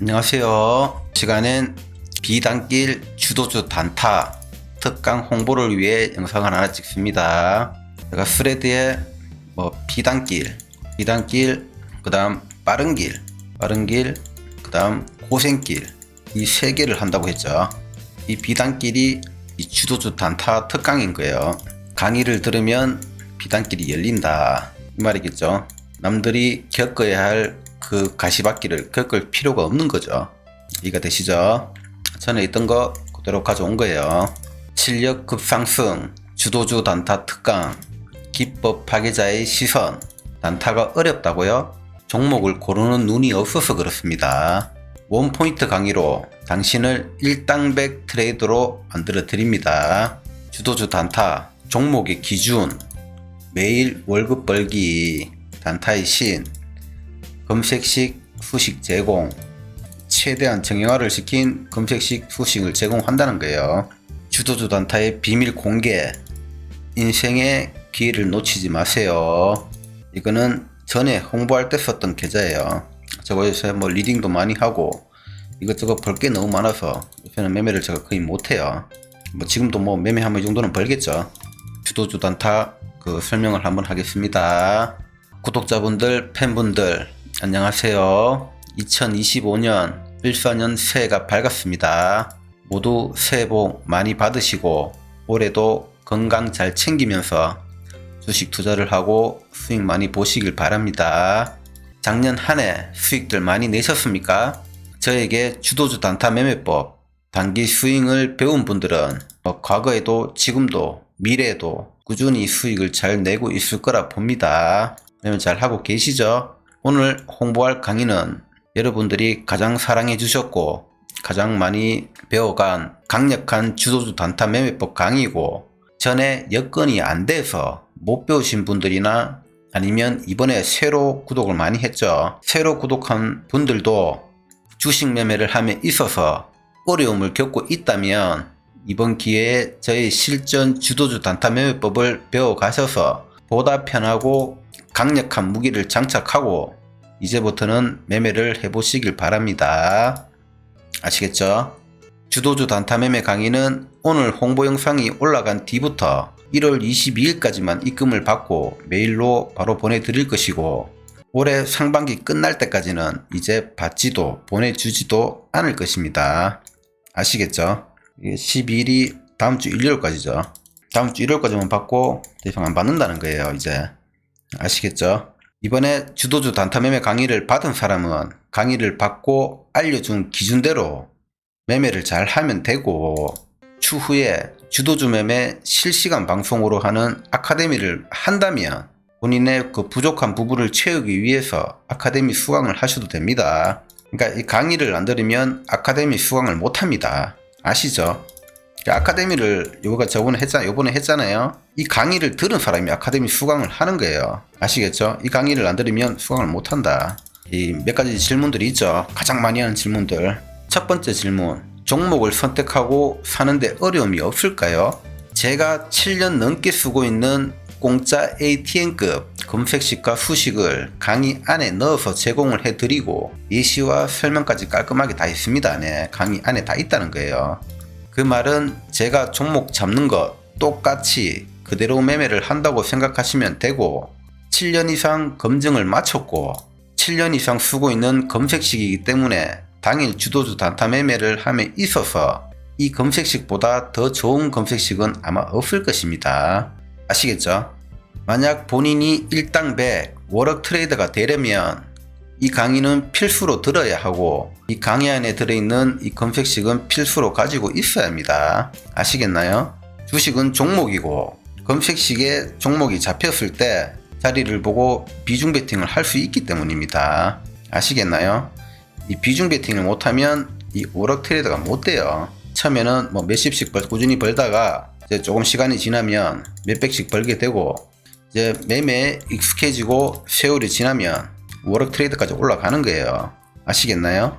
안녕하세요. 시간엔 비단길 주도주 단타 특강 홍보를 위해 영상을 하나 찍습니다. 제가 스레드에 뭐 비단길, 비단길, 그 다음 빠른 길, 빠른 길, 그 다음 고생길 이 세 개를 한다고 했죠. 이 비단길이 이 주도주 단타 특강인 거예요. 강의를 들으면 비단길이 열린다 이 말이겠죠. 남들이 겪어야 할 그 가시밭길을 겪을 필요가 없는 거죠. 이해가 되시죠? 전에 있던 거 그대로 가져온 거예요. 실력 급상승, 주도주 단타 특강, 기법 파괴자의 시선, 단타가 어렵다고요? 종목을 고르는 눈이 없어서 그렇습니다. 원포인트 강의로 당신을 일당백 트레이더로 만들어 드립니다. 주도주 단타, 종목의 기준, 매일 월급 벌기, 단타의 신, 검색식 수식 제공, 최대한 정형화를 시킨 검색식 수식을 제공한다는 거예요. 주도주 단타의 비밀 공개, 인생의 기회를 놓치지 마세요. 이거는 전에 홍보할 때 썼던 계좌예요. 저거 요새 뭐 리딩도 많이 하고 이것저것 벌 게 너무 많아서 요새는 매매를 제가 거의 못해요. 뭐 지금도 뭐 매매하면 이 정도는 벌겠죠. 주도주 단타 그 설명을 한번 하겠습니다. 구독자분들, 팬분들 안녕하세요. 2025년 14년 새해가 밝았습니다. 모두 새해 복 많이 받으시고 올해도 건강 잘 챙기면서 주식 투자를 하고 수익 많이 보시길 바랍니다. 작년 한 해 수익들 많이 내셨습니까? 저에게 주도주 단타 매매법, 단기 스윙을 배운 분들은 뭐 과거에도 지금도 미래에도 꾸준히 수익을 잘 내고 있을 거라 봅니다. 매매 잘 하고 계시죠? 오늘 홍보할 강의는 여러분들이 가장 사랑해 주셨고 가장 많이 배워간 강력한 주도주 단타 매매법 강의고 전에 여건이 안 돼서 못 배우신 분들이나 아니면 이번에 새로 구독을 많이 했죠. 새로 구독한 분들도 주식 매매를 함에 있어서 어려움을 겪고 있다면 이번 기회에 저희 실전 주도주 단타 매매법을 배워 가셔서 보다 편하고 강력한 무기를 장착하고 이제부터는 매매를 해보시길 바랍니다. 아시겠죠? 주도주 단타 매매 강의는 오늘 홍보 영상이 올라간 뒤부터 1월 22일까지만 입금을 받고 메일로 바로 보내드릴 것이고 올해 상반기 끝날 때까지는 이제 받지도 보내주지도 않을 것입니다. 아시겠죠? 12일이 다음 주 일요일까지죠. 다음 주 일요일까지만 받고 더 이상 안 받는다는 거예요, 이제. 아시겠죠? 이번에 주도주 단타 매매 강의를 받은 사람은 강의를 받고 알려준 기준대로 매매를 잘 하면 되고 추후에 주도주 매매 실시간 방송으로 하는 아카데미를 한다면 본인의 그 부족한 부분을 채우기 위해서 아카데미 수강을 하셔도 됩니다. 그러니까 이 강의를 안 들으면 아카데미 수강을 못 합니다. 아시죠? 아카데미를 요가 저번에 했잖아 요번에 했잖아요. 이 강의를 들은 사람이 아카데미 수강을 하는 거예요. 아시겠죠? 이 강의를 안 들으면 수강을 못 한다. 이 몇 가지 질문들이 있죠. 가장 많이 하는 질문들. 첫 번째 질문. 종목을 선택하고 사는데 어려움이 없을까요? 제가 7년 넘게 쓰고 있는 공짜 ATM급 검색식과 수식을 강의 안에 넣어서 제공을 해드리고 예시와 설명까지 깔끔하게 다 있습니다. 네, 강의 안에 다 있다는 거예요. 그 말은 제가 종목 잡는 거 똑같이 그대로 매매를 한다고 생각하시면 되고 7년 이상 검증을 마쳤고 7년 이상 쓰고 있는 검색식이기 때문에 당일 주도주 단타 매매를 함에 있어서 이 검색식보다 더 좋은 검색식은 아마 없을 것입니다. 아시겠죠? 만약 본인이 일당 100 워럭 트레이더가 되려면 이 강의는 필수로 들어야 하고 이 강의 안에 들어있는 이 검색식은 필수로 가지고 있어야 합니다. 아시겠나요? 주식은 종목이고 검색식에 종목이 잡혔을 때 자리를 보고 비중 베팅을 할 수 있기 때문입니다. 아시겠나요? 이 비중 베팅을 못하면 이 오락 트레이더가 못 돼요. 처음에는 뭐 몇십씩 벌, 꾸준히 벌다가 이제 조금 시간이 지나면 몇백씩 벌게 되고 이제 매매에 익숙해지고 세월이 지나면 워럭 트레이드까지 올라가는 거예요. 아시겠나요?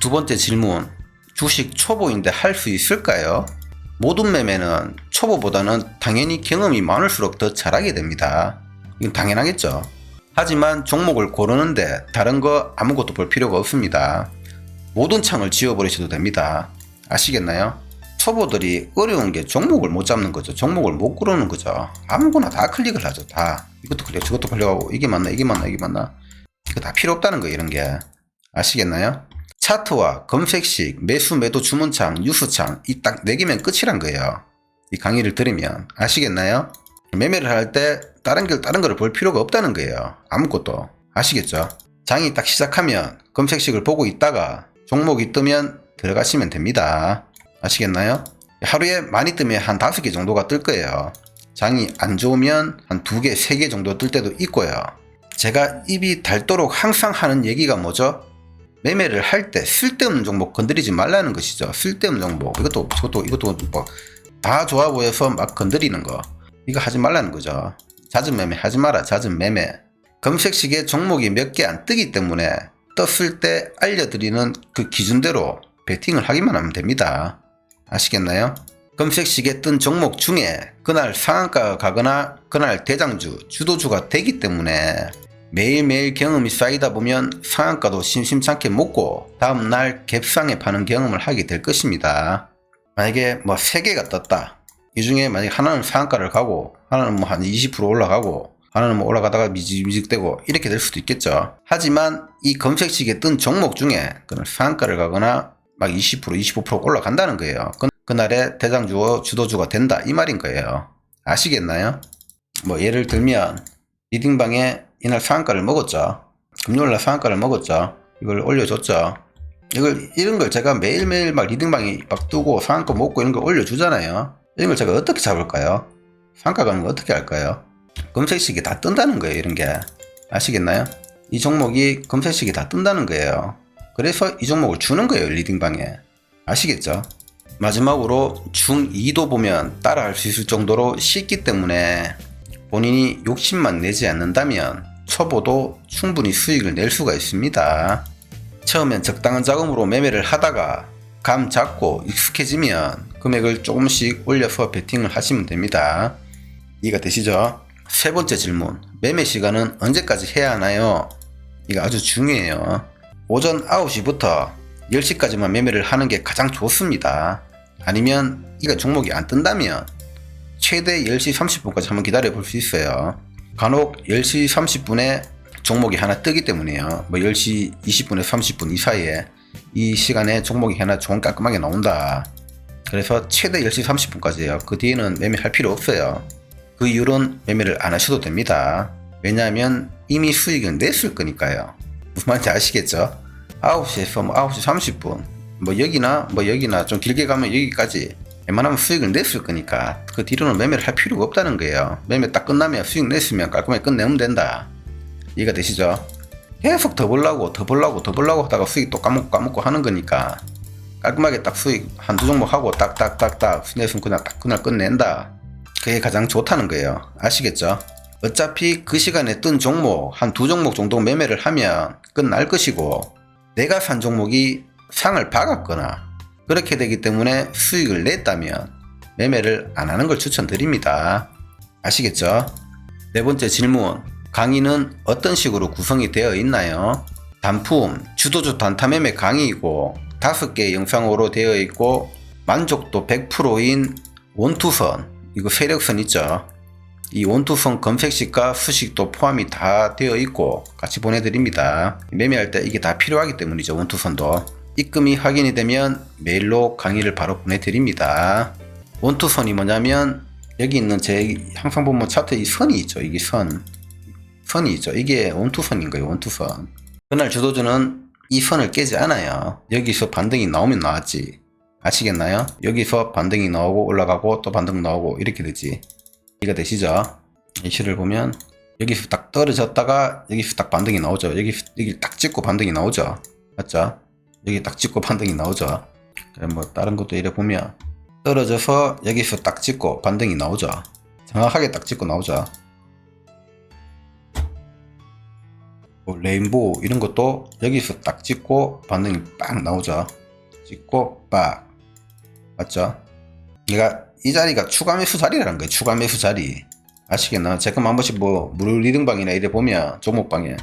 두 번째 질문. 주식 초보인데 할 수 있을까요? 모든 매매는 초보보다는 당연히 경험이 많을수록 더 잘하게 됩니다. 이건 당연하겠죠. 하지만 종목을 고르는데 다른 거 아무것도 볼 필요가 없습니다. 모든 창을 지워버리셔도 됩니다. 아시겠나요? 초보들이 어려운 게 종목을 못 잡는 거죠. 종목을 못 고르는 거죠. 아무거나 다 클릭을 하죠. 다. 이것도 클릭, 저것도 클릭하고, 이게 맞나, 이게 맞나, 이게 맞나. 이거 다 필요 없다는 거예요, 이런 게. 아시겠나요? 차트와 검색식, 매수, 매도, 주문창, 뉴스창, 이딱네 개면 끝이란 거예요. 이 강의를 들으면. 아시겠나요? 매매를 할 때 다른 길, 다른 거를 볼 필요가 없다는 거예요. 아무것도. 아시겠죠? 장이 딱 시작하면 검색식을 보고 있다가 종목이 뜨면 들어가시면 됩니다. 아시겠나요? 하루에 많이 뜨면 한 다섯 개 정도가 뜰 거예요. 장이 안 좋으면 한두 개, 세개 정도 뜰 때도 있고요. 제가 입이 닳도록 항상 하는 얘기가 뭐죠? 매매를 할 때 쓸데없는 종목 건드리지 말라는 것이죠. 쓸데없는 종목. 이것도, 이것도, 이것도 뭐, 다 좋아 보여서 막 건드리는 거. 이거 하지 말라는 거죠. 잦은 매매 하지 마라. 잦은 매매. 검색식에 종목이 몇 개 안 뜨기 때문에 떴을 때 알려드리는 그 기준대로 베팅을 하기만 하면 됩니다. 아시겠나요? 검색식에 뜬 종목 중에 그날 상한가가 가거나 그날 대장주, 주도주가 되기 때문에 매일매일 경험이 쌓이다 보면 상한가도 심심찮게 먹고 다음날 갭상에 파는 경험을 하게 될 것입니다. 만약에 뭐세 개가 떴다. 이 중에 만약에 하나는 상한가를 가고 하나는 뭐 한 20% 올라가고 하나는 뭐 올라가다가 미직미직되고 이렇게 될 수도 있겠죠. 하지만 이 검색식에 뜬 종목 중에 그는 상한가를 가거나 막 20% 25% 올라간다는 거예요. 그, 그날에 대장주어 주도주가 된다 이 말인 거예요. 아시겠나요? 뭐 예를 들면 리딩방에 이날 상한가를 먹었죠. 금요일날 상한가를 먹었죠. 이걸 올려줬죠. 이걸 이런 걸 제가 매일매일 막 리딩방에 막 뜨고 상한가 먹고 이런 걸 올려주잖아요. 이런 걸 제가 어떻게 잡을까요? 상한가 가는 거 어떻게 할까요? 검색식이 다 뜬다는 거예요, 이런 게. 아시겠나요? 이 종목이 검색식이 다 뜬다는 거예요. 그래서 이 종목을 주는 거예요, 리딩방에. 아시겠죠? 마지막으로 중2도 보면 따라할 수 있을 정도로 쉽기 때문에 본인이 욕심만 내지 않는다면 초보도 충분히 수익을 낼 수가 있습니다. 처음엔 적당한 자금으로 매매를 하다가 감 잡고 익숙해지면 금액을 조금씩 올려서 베팅을 하시면 됩니다. 이해가 되시죠? 세 번째 질문. 매매 시간은 언제까지 해야 하나요? 이거 아주 중요해요. 오전 9시부터 10시까지만 매매를 하는 게 가장 좋습니다. 아니면 이거 종목이 안 뜬다면 최대 10시 30분까지 한번 기다려 볼 수 있어요. 간혹 10시 30분에 종목이 하나 뜨기 때문에요. 뭐 10시 20분에 30분 이 사이에 이 시간에 종목이 하나 좋은 깔끔하게 나온다. 그래서 최대 10시 30분까지예요. 그 뒤에는 매매할 필요 없어요. 그 이후로는 매매를 안 하셔도 됩니다. 왜냐하면 이미 수익을 냈을 거니까요. 무슨 말인지 아시겠죠? 9시에서 뭐 9시 30분 뭐 여기나 뭐 여기나 좀 길게 가면 여기까지 웬만하면 수익을 냈을 거니까 그 뒤로는 매매를 할 필요가 없다는 거예요. 매매 딱 끝나면 수익 냈으면 깔끔하게 끝내면 된다. 이해가 되시죠? 계속 더 벌라고 더 벌라고 더 벌라고 하다가 수익 또 까먹고 까먹고 하는 거니까 깔끔하게 딱 수익 한두 종목 하고 딱딱딱딱 냈으면 그냥 딱 그날 끝낸다. 그게 가장 좋다는 거예요. 아시겠죠? 어차피 그 시간에 뜬 종목 한 두 종목 정도 매매를 하면 끝날 것이고 내가 산 종목이 상을 박았거나 그렇게 되기 때문에 수익을 냈다면 매매를 안 하는 걸 추천드립니다. 아시겠죠? 네 번째 질문. 강의는 어떤 식으로 구성이 되어 있나요? 단품, 주도주 단타 매매 강의이고 다섯 개의 영상으로 되어 있고 만족도 100%인 원투선, 이거 세력선 있죠? 이 원투선 검색식과 수식도 포함이 다 되어 있고 같이 보내드립니다. 매매할 때 이게 다 필요하기 때문이죠. 원투선도. 입금이 확인이 되면 메일로 강의를 바로 보내드립니다. 원투선이 뭐냐면 여기 있는 제 항상 보면 차트에 이 선이 있죠. 이게 선. 선이 있죠. 이게 원투선인 거예요. 원투선. 그날 주도주는 이 선을 깨지 않아요. 여기서 반등이 나오면 나왔지. 아시겠나요? 여기서 반등이 나오고 올라가고 또 반등 나오고 이렇게 되지. 이해가 되시죠? 이 시를 보면 여기서 딱 떨어졌다가 여기서 딱 반등이 나오죠. 여기 여기 딱 찍고 반등이 나오죠. 맞죠? 여기 딱 찍고 반등이 나오죠. 뭐 다른 것도 이래 보면 떨어져서 여기서 딱 찍고 반등이 나오죠. 정확하게 딱 찍고 나오죠. 뭐 레인보우 이런 것도 여기서 딱 찍고 반등이 빡 나오죠. 찍고 빡 맞죠? 얘가 이 자리가 추가 매수 자리라는 거예요. 추가 매수 자리. 아시겠나? 제가 한 번씩 뭐 무료 리딩방이나 이래 보면 종목방에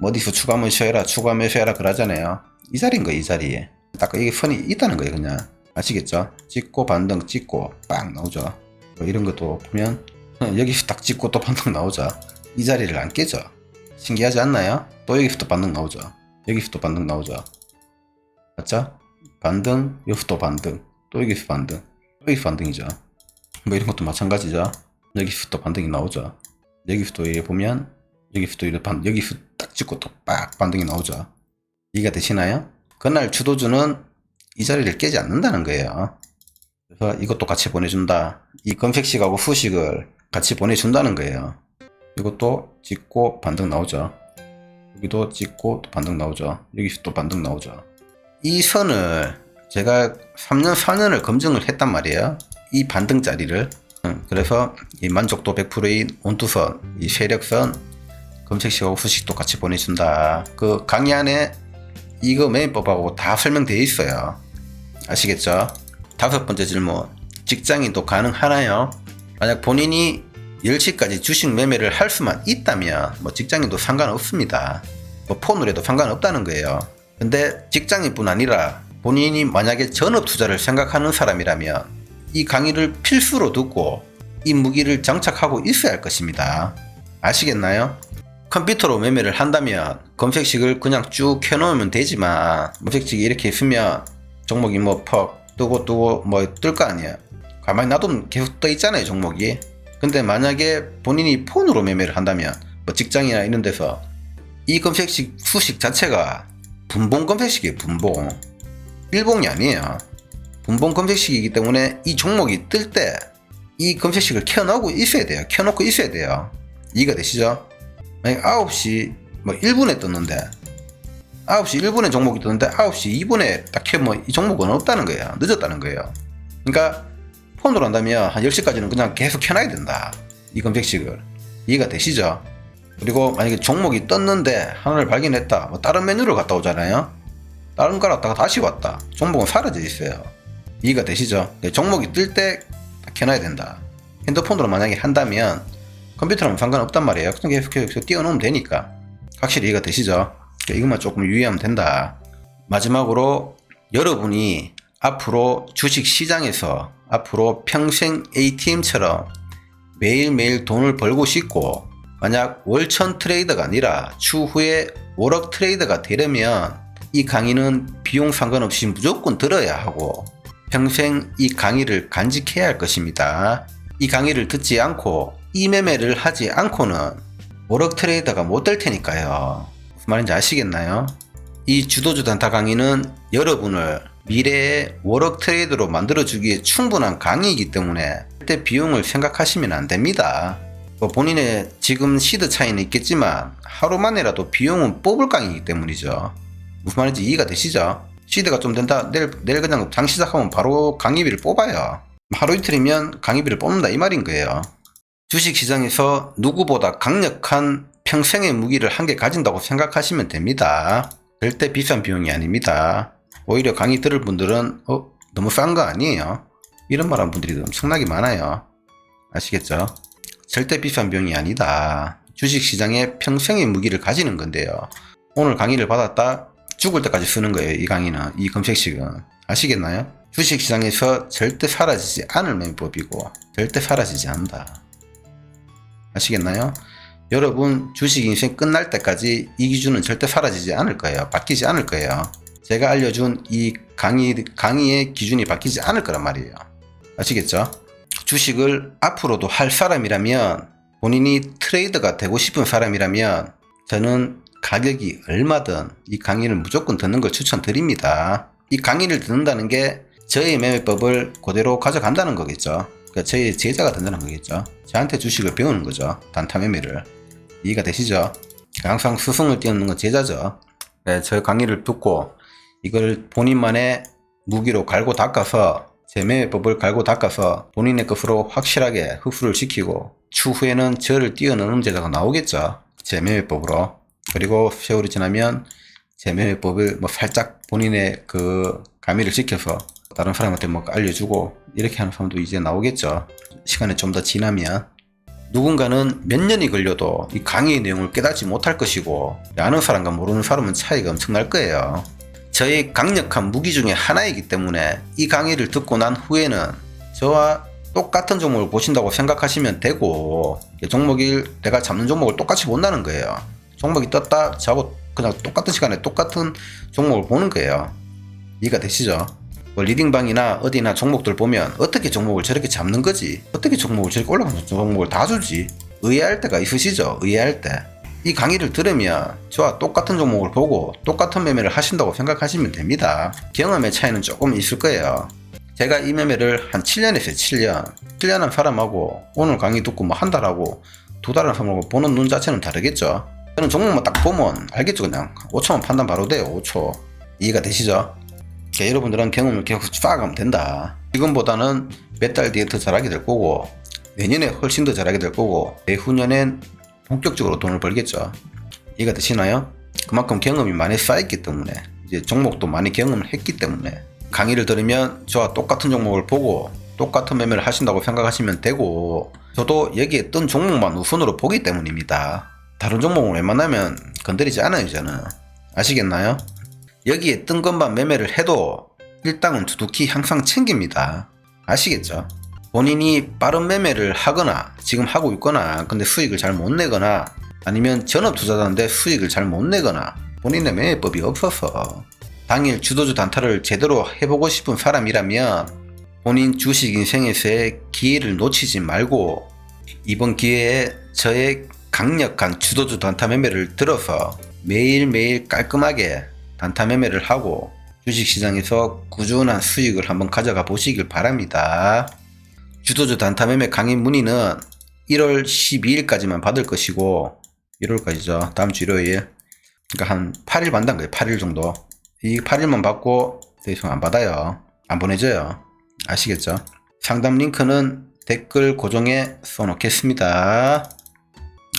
뭐 어디서 추가 매수해라 추가 매수해라 그러잖아요. 이 자리인 거예요 이 자리에. 딱 이게 선이 있다는 거예요 그냥. 아시겠죠? 찍고 반등 찍고 빵 나오죠. 뭐 이런 것도 보면 여기서 딱 찍고 또 반등 나오죠. 이 자리를 안 깨죠. 신기하지 않나요? 또 여기서 또 반등 나오죠. 여기서 또 반등 나오죠. 맞죠? 반등 여기서 또 반등 또 여기서 반등 여기서 반등이죠. 뭐 이런 것도 마찬가지죠. 여기서 또 반등이 나오죠. 여기서 또 이렇게 보면 여기서 또 이렇게 반 여기서 딱 찍고 또 빡 반등이 나오죠 이해가 되시나요? 그날 주도주는 이 자리를 깨지 않는다는 거예요. 그래서 이것도 같이 보내준다. 이 검색식하고 후식을 같이 보내준다는 거예요. 이것도 찍고 반등 나오죠. 여기도 찍고 또 반등 나오죠. 여기서 또 반등 나오죠. 이 선을 제가 3년, 4년을 검증을 했단 말이에요. 이 반등 자리를. 음, 그래서 이 만족도 100%인 온투선, 이 세력선, 검색식하고 후식도 같이 보내준다. 그 강의 안에 이거 매입법하고 다 설명되어 있어요. 아시겠죠? 다섯 번째 질문. 직장인도 가능하나요? 만약 본인이 10시까지 주식 매매를 할 수만 있다면 뭐 직장인도 상관없습니다. 뭐 폰으로 해도 상관없다는 거예요. 근데 직장인뿐 아니라 본인이 만약에 전업 투자를 생각하는 사람이라면 이 강의를 필수로 듣고 이 무기를 장착하고 있어야 할 것입니다. 아시겠나요? 컴퓨터로 매매를 한다면 검색식을 그냥 쭉 켜놓으면 되지만 검색식이 이렇게 있으면 종목이 뭐 퍽 뜨고 뜨고 뭐 뜰 거 아니야 가만히 놔두면 계속 떠 있잖아요 종목이. 근데 만약에 본인이 폰으로 매매를 한다면 뭐 직장이나 이런 데서 이 검색식 수식 자체가 분봉 검색식이에요 분봉. 일봉이 아니에요. 분봉 검색식이기 때문에 이 종목이 뜰 때 이 검색식을 켜놓고 있어야 돼요. 켜놓고 있어야 돼요. 이해가 되시죠? 만약 9시 뭐 1분에 떴는데 9시 1분에 종목이 떴는데 9시 2분에 딱 켜면 이 종목은 없다는 거예요. 늦었다는 거예요. 그러니까 폰으로 한다면 한 10시까지는 그냥 계속 켜놔야 된다. 이 검색식을. 이해가 되시죠? 그리고 만약에 종목이 떴는데 하나를 발견했다. 뭐 다른 메뉴를 갔다 오잖아요. 다른 걸 갔다가 다시 왔다. 종목은 사라져 있어요. 이해가 되시죠? 네, 종목이 뜰 때 켜놔야 된다. 핸드폰으로 만약에 한다면 컴퓨터랑 상관없단 말이에요. 그냥 계속 계속 띄워놓으면 되니까. 확실히 이해가 되시죠? 그러니까 이것만 조금 유의하면 된다. 마지막으로 여러분이 앞으로 주식 시장에서 앞으로 평생 ATM처럼 매일매일 돈을 벌고 싶고 만약 월천 트레이더가 아니라 추후에 월억 트레이더가 되려면 이 강의는 비용 상관없이 무조건 들어야 하고 평생 이 강의를 간직해야 할 것입니다. 이 강의를 듣지 않고 이 매매를 하지 않고는 월억 트레이더가 못 될 테니까요. 무슨 말인지 아시겠나요? 이 주도주 단타 강의는 여러분을 미래의 월억 트레이더로 만들어주기에 충분한 강의이기 때문에 절대 비용을 생각하시면 안 됩니다. 뭐 본인의 지금 시드 차이는 있겠지만 하루 만에라도 비용은 뽑을 강의이기 때문이죠. 무슨 말인지 이해가 되시죠? 시드가 좀 된다. 내일, 내일 그냥 장 시작하면 바로 강의비를 뽑아요. 하루 이틀이면 강의비를 뽑는다 이 말인 거예요. 주식 시장에서 누구보다 강력한 평생의 무기를 한 개 가진다고 생각하시면 됩니다. 절대 비싼 비용이 아닙니다. 오히려 강의 들을 분들은 어 너무 싼 거 아니에요? 이런 말 하는 분들이 엄청나게 많아요. 아시겠죠? 절대 비싼 비용이 아니다. 주식 시장에 평생의 무기를 가지는 건데요. 오늘 강의를 받았다 죽을 때까지 쓰는 거예요. 이 강의는 이 검색식은 아시겠나요? 주식 시장에서 절대 사라지지 않을 매법이고 절대 사라지지 않는다. 아시겠나요? 여러분 주식 인생 끝날 때까지 이 기준은 절대 사라지지 않을 거예요. 바뀌지 않을 거예요. 제가 알려준 이 강의, 강의의 기준이 바뀌지 않을 거란 말이에요. 아시겠죠? 주식을 앞으로도 할 사람이라면 본인이 트레이더가 되고 싶은 사람이라면 저는 가격이 얼마든 이 강의를 무조건 듣는 걸 추천드립니다. 이 강의를 듣는다는 게 저의 매매법을 그대로 가져간다는 거겠죠. 그러니까 저희 제자가 된다는 거겠죠. 저한테 주식을 배우는 거죠. 단타 매매를. 이해가 되시죠? 항상 스승을 띄우는 건 제자죠. 네, 저 강의를 듣고 이걸 본인만의 무기로 갈고 닦아서 제 매매법을 갈고 닦아서 본인의 것으로 확실하게 흡수를 시키고 추후에는 저를 뛰어넘는 제자가 나오겠죠. 제 매매법으로. 그리고 세월이 지나면 제 매매법을 뭐 살짝 본인의 그 가미를 시켜서 다른 사람한테 뭐 알려주고 이렇게 하는 사람도 이제 나오겠죠. 시간이 좀 더 지나면 누군가는 몇 년이 걸려도 이 강의의 내용을 깨닫지 못할 것이고 아는 사람과 모르는 사람은 차이가 엄청날 거예요. 저의 강력한 무기 중에 하나이기 때문에 이 강의를 듣고 난 후에는 저와 똑같은 종목을 보신다고 생각하시면 되고 종목이 내가 잡는 종목을 똑같이 본다는 거예요. 종목이 떴다 저하고 그냥 똑같은 시간에 똑같은 종목을 보는 거예요. 이해가 되시죠? 뭐 리딩방이나 어디나 종목들 보면 어떻게 종목을 저렇게 잡는 거지? 어떻게 종목을 저렇게 올라가는 종목을 다 주지? 의아할 때가 있으시죠? 의아할 때. 이 강의를 들으면 저와 똑같은 종목을 보고 똑같은 매매를 하신다고 생각하시면 됩니다. 경험의 차이는 조금 있을 거예요. 제가 이 매매를 한 7년 했어요, 7년. 7년 한 사람하고 오늘 강의 듣고 뭐 한 달하고 두 달한 사람하고 보는 눈 자체는 다르겠죠. 저는 종목만 딱 보면 알겠죠, 그냥. 5초만 판단 바로 돼요, 5초. 이해가 되시죠? 그러니까 여러분들은 경험을 계속 쌓아가면 된다. 지금보다는 몇 달 뒤에 더 잘하게 될 거고, 내년에 훨씬 더 잘하게 될 거고, 내후년엔 본격적으로 돈을 벌겠죠. 이해가 되시나요? 그만큼 경험이 많이 쌓였기 때문에, 이제 종목도 많이 경험을 했기 때문에, 강의를 들으면 저와 똑같은 종목을 보고, 똑같은 매매를 하신다고 생각하시면 되고, 저도 여기에 뜬 종목만 우선으로 보기 때문입니다. 다른 종목을 웬만하면 건드리지 않아요, 저는. 아시겠나요? 여기에 뜬 것만 매매를 해도 일당은 두둑히 항상 챙깁니다. 아시겠죠? 본인이 빠른 매매를 하거나 지금 하고 있거나 근데 수익을 잘 못 내거나 아니면 전업 투자자인데 수익을 잘 못 내거나 본인의 매매법이 없어서 당일 주도주 단타를 제대로 해보고 싶은 사람이라면 본인 주식 인생에서의 기회를 놓치지 말고 이번 기회에 저의 강력한 주도주 단타 매매를 들어서 매일매일 깔끔하게 단타 매매를 하고 주식시장에서 꾸준한 수익을 한번 가져가 보시길 바랍니다. 주도주 단타 매매 강의 문의는 1월 12일까지만 받을 것이고 1월까지죠. 다음 주 일요일. 그러니까 한 8일 받는 거예요. 8일 정도. 이 8일만 받고 더 이상 안 받아요. 안 보내줘요. 아시겠죠? 상담 링크는 댓글 고정에 써놓겠습니다.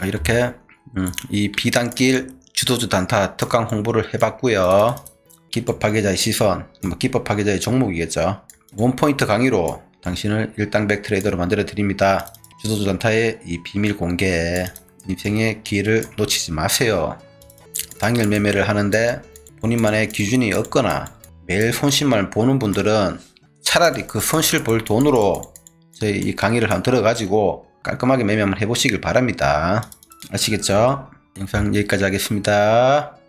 아, 이렇게 음, 이 비단길 주도주 단타 특강 홍보를 해봤고요. 기법 파괴자의 시선, 뭐 기법 파괴자의 종목이겠죠. 원포인트 강의로 당신을 일당백 트레이더로 만들어 드립니다. 주도주 단타의 이 비밀 공개, 인생의 기회를 놓치지 마세요. 당일 매매를 하는데 본인만의 기준이 없거나 매일 손실만 보는 분들은 차라리 그 손실 볼 돈으로 저희 이 강의를 한번 들어가지고 깔끔하게 매매 한번 해보시길 바랍니다. 아시겠죠? 영상 여기까지 하겠습니다.